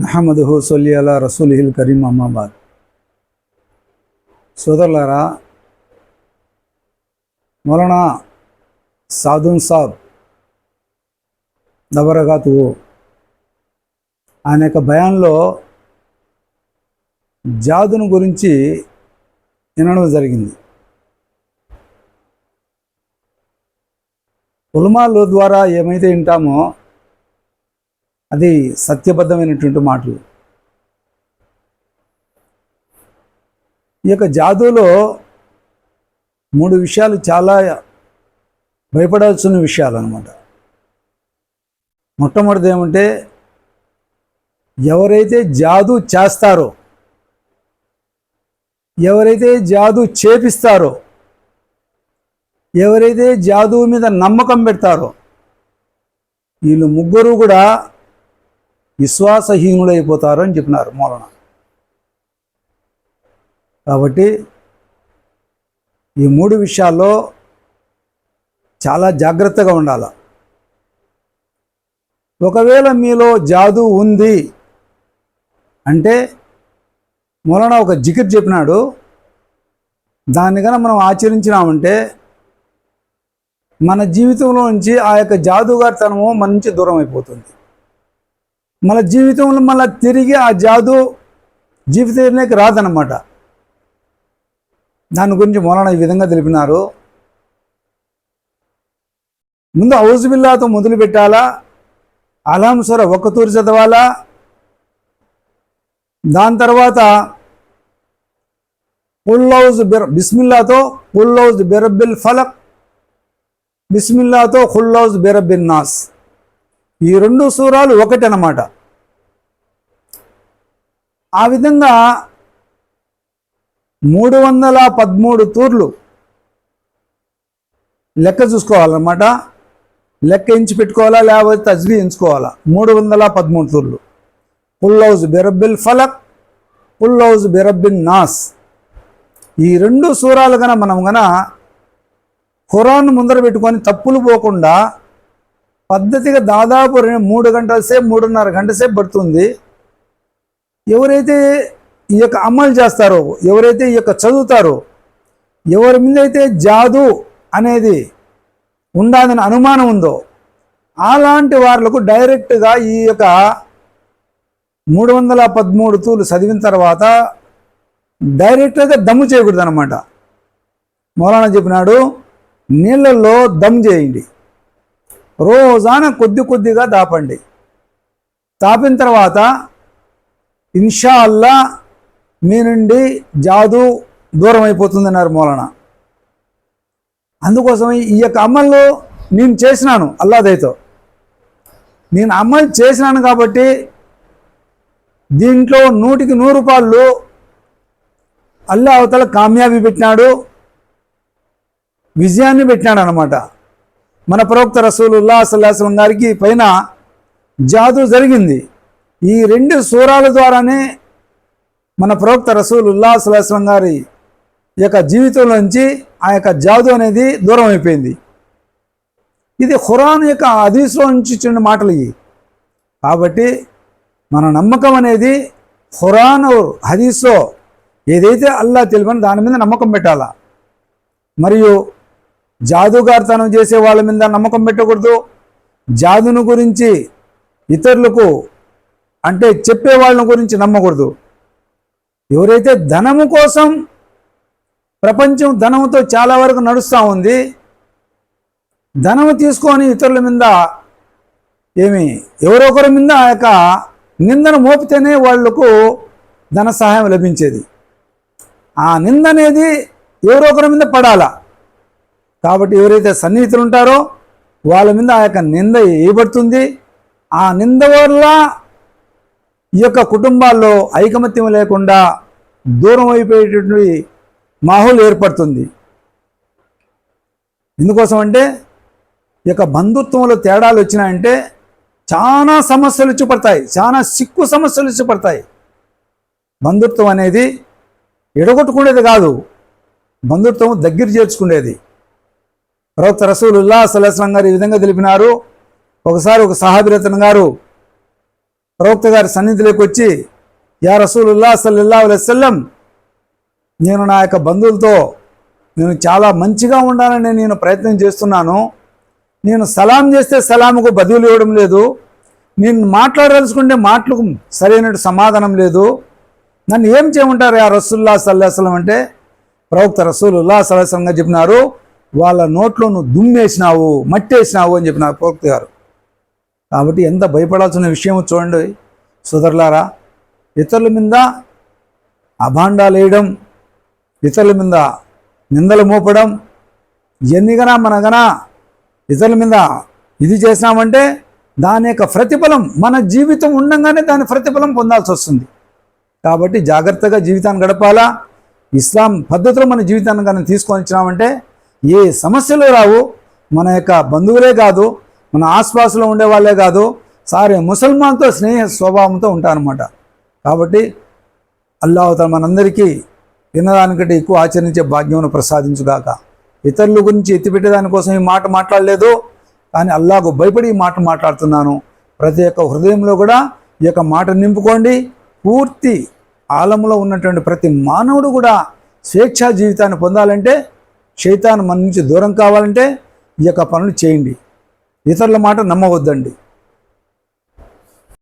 మహమ్మదుహు సొల్లి అలా రసూలిహిల్ కరీం అమ్మాబాద్. సోదరులారా మౌలానా సాదున్ సాబ్ దబరగాతు ఆయన యొక్క భయాన్లో జాదును గురించి వినడం జరిగింది. ఉలమాలు ద్వారా ఏమైతే వింటామో అది సత్యబద్ధమైనటువంటి మాటలు. ఈ యొక్క జాదులో మూడు విషయాలు చాలా భయపడాల్సిన విషయాలు అనమాట మొట్టమొదటిది ఏమంటే ఎవరైతే జాదు చేస్తారో ఎవరైతే జాదు చేపిస్తారో ఎవరైతే జాదు మీద నమ్మకం పెడతారో వీళ్ళు ముగ్గురు కూడా విశ్వాసహీనులైపోతారు అని చెప్పినారు మూలన. కాబట్టి ఈ మూడు విషయాల్లో చాలా జాగ్రత్తగా ఉండాలి. ఒకవేళ మీలో జాదు ఉంది అంటే మూలన ఒక జికిర్ చెప్పినాడు. దాన్ని కనుక మనం ఆచరించినామంటే మన జీవితంలో నుంచి ఆ యొక్క జాదుగారితనము మన నుంచి దూరం అయిపోతుంది మన జీవితంలో మళ్ళీ తిరిగి ఆ జాదు జీవితంలోకి రాదనమాట దాని గురించి మూలన ఈ విధంగా తెలిపినారు. ముందు ఔజుబిల్లాతో మొదలు పెట్టాలా? అలాం సొర తూరి చదవాలా? దాని తర్వాత కుల్లౌజ్ బిర్ బిస్మిల్లాతో కుల్లౌజ్ బిరబ్బిల్ ఫలక్ బిస్మిల్లాతో ఖుల్లౌజ్ బిరబ్బిన్ నాస్. ఈ రెండు సూరాలు ఒకటి అన్నమాట ఆ విధంగా మూడు వందల పదమూడు తూర్లు లెక్క చూసుకోవాలన్నమాట. లెక్క ఎంచి పెట్టుకోవాలా లేకపోతే తజ్వి ఎంచుకోవాలా? మూడు వందల పదమూడు తూర్లు. పుల్లౌజ్ బిరబ్బిల్ ఫలక్ పుల్లౌజ్ బిరబ్బిన్ నాస్. ఈ రెండు సూరాలు కన మనం గన ఖురాన్ ముందర పెట్టుకొని తప్పులు పోకుండా పద్ధతిగా దాదాపు రెండు మూడు గంటల సేపు మూడున్నర గంట సేపు పడుతుంది. ఎవరైతే ఈ యొక్క అమలు చేస్తారో ఎవరైతే ఈ యొక్క చదువుతారో ఎవరి మీద అయితే జాదు అనేది ఉండాలని అనుమానం ఉందో అలాంటి వాళ్ళకు డైరెక్ట్గా ఈ యొక్క మూడు వందల పదమూడు తూలు చదివిన తర్వాత డైరెక్ట్గా దమ్ము చేయకూడదు అనమాట మౌలానా చెప్పినాడు నీళ్ళల్లో దమ్ చేయండి. రోజాన కొద్ది కొద్దిగా దాపండి. తాపిన తర్వాత ఇన్షా అల్లా మీ నుండి జాదు దూరం అయిపోతుందన్నారు మూలన. అందుకోసం ఈ యొక్క అమల్లో నేను చేసినాను అల్లాదైతో నేను అమలు చేసినాను కాబట్టి దీంట్లో నూటికి నూరు రూపాయలు అల్లా అవతల కామ్యాబి పెట్టినాడు విజయాన్ని పెట్టినాడు అనమాట మన ప్రవక్త రసూలుల్లా సల్లాహం గారికి పైన జాదు జరిగింది. ఈ రెండు సూరాల ద్వారానే మన ప్రవక్త రసూలుల్లా సల్లాహం గారి యొక్క జీవితంలోంచి ఆ యొక్క జాదు అనేది దూరం అయిపోయింది. ఇది ఖురాన్ యొక్క హదీస్లో నుంచి చిన్న మాటలు ఇవి. కాబట్టి మన నమ్మకం అనేది ఖురాన్ హదీస్లో ఏదైతే అల్లా తెలిపని దాని మీద నమ్మకం పెట్టాలా? మరియు జాదుగారితనం చేసే వాళ్ళ మీద నమ్మకం పెట్టకూడదు. జాదును గురించి ఇతరులకు అంటే చెప్పే వాళ్ళ గురించి నమ్మకూడదు. ఎవరైతే ధనము కోసం ప్రపంచం ధనంతో చాలా వరకు నడుస్తూ ఉంది ధనము తీసుకొని ఇతరుల మీద ఏమి ఎవరొకరి మీద ఆ యొక్క నిందను మోపితేనే వాళ్ళకు ధన సహాయం లభించేది. ఆ నింద అనేది ఎవరొకరి మీద పడాలా? కాబట్టి ఎవరైతే సన్నిహితులు ఉంటారో వాళ్ళ మీద ఆ యొక్క నింద వేయబడుతుంది ఆ నింద వల్ల ఈ యొక్క కుటుంబాల్లో ఐకమత్యం లేకుండా దూరం అయిపోయేటటువంటి మాహోల్ ఏర్పడుతుంది. ఎందుకోసం అంటే ఈ యొక్క బంధుత్వంలో తేడాలు వచ్చినాయంటే చాలా సమస్యలు ఇచ్చిపడతాయి చాలా సిక్కు సమస్యలు ఇచ్చిపడతాయి బంధుత్వం అనేది ఎడగొట్టుకునేది కాదు. బంధుత్వం దగ్గర చేర్చుకునేది. ప్రవక్త రసూలుల్లా సలహస్లం గారు ఈ విధంగా తెలిపినారు. ఒకసారి ఒక సహాబిరతన్ గారు ప్రవక్త గారి సన్నిధిలోకి వచ్చి యా రసూలుల్లా సల్లల్లా అలెస్లం నేను నా యొక్క బంధువులతో నేను చాలా మంచిగా ఉండాలని నేను ప్రయత్నం చేస్తున్నాను. నేను సలాం చేస్తే సలాముకు బదులు ఇవ్వడం లేదు. నేను మాట్లాడదలుచుకుంటే మాటలకు సరైన సమాధానం లేదు. నన్ను ఏం చేయమంటారు ఆ రసూల్లా సల్లాహం అంటే? ప్రవక్త రసూలుల్లా సల్లాహంగా చెప్పినారు వాళ్ళ నోట్లో నువ్వు దుమ్మేసినావు మట్టేసినావు అని చెప్పినారు ప్రవక్త గారు. కాబట్టి ఎంత భయపడాల్సిన విషయం చూడండి సోదరులారా. ఇతరుల మీద అభాండాలు వేయడం ఇతరుల మీద నిందలు మోపడం ఎన్నిగనా మనగనా ఇతరుల మీద ఇది చేసినామంటే దాని యొక్క ప్రతిఫలం మన జీవితం ఉండగానే దాని ప్రతిఫలం పొందాల్సి వస్తుంది. కాబట్టి జాగ్రత్తగా జీవితాన్ని గడపాలా. ఇస్లాం పద్ధతిలో మన జీవితాన్ని కానీ తీసుకొని వచ్చినామంటే ఏ సమస్యలు రావు మన యొక్క బంధువులే కాదు మన ఆస్పాసులో ఉండే వాళ్ళే కాదు సారే ముసల్మాన్తో స్నేహ స్వభావంతో ఉంటారన్నమాట. కాబట్టి అల్లాహతల మనందరికీ విన్నదానికంటే ఎక్కువ ఆచరించే భాగ్యమును ప్రసాదించుగాక. ఇతరుల గురించి ఎత్తిపెట్టేదానికోసం ఈ మాట మాట్లాడలేదు కానీ అల్లాహకు భయపడి ఈ మాట మాట్లాడుతున్నాను. ప్రతి ఒక్క హృదయంలో కూడా ఈ యొక్క మాట నింపుకోండి. పూర్తి ఆలంలో ఉన్నటువంటి ప్రతి మానవుడు కూడా స్వేచ్ఛా జీవితాన్ని పొందాలంటే శైతాను మన నుంచి దూరం కావాలంటే ఈ యొక్క పనులు చేయండి. ఇతరుల మాట నమ్మవద్దండి.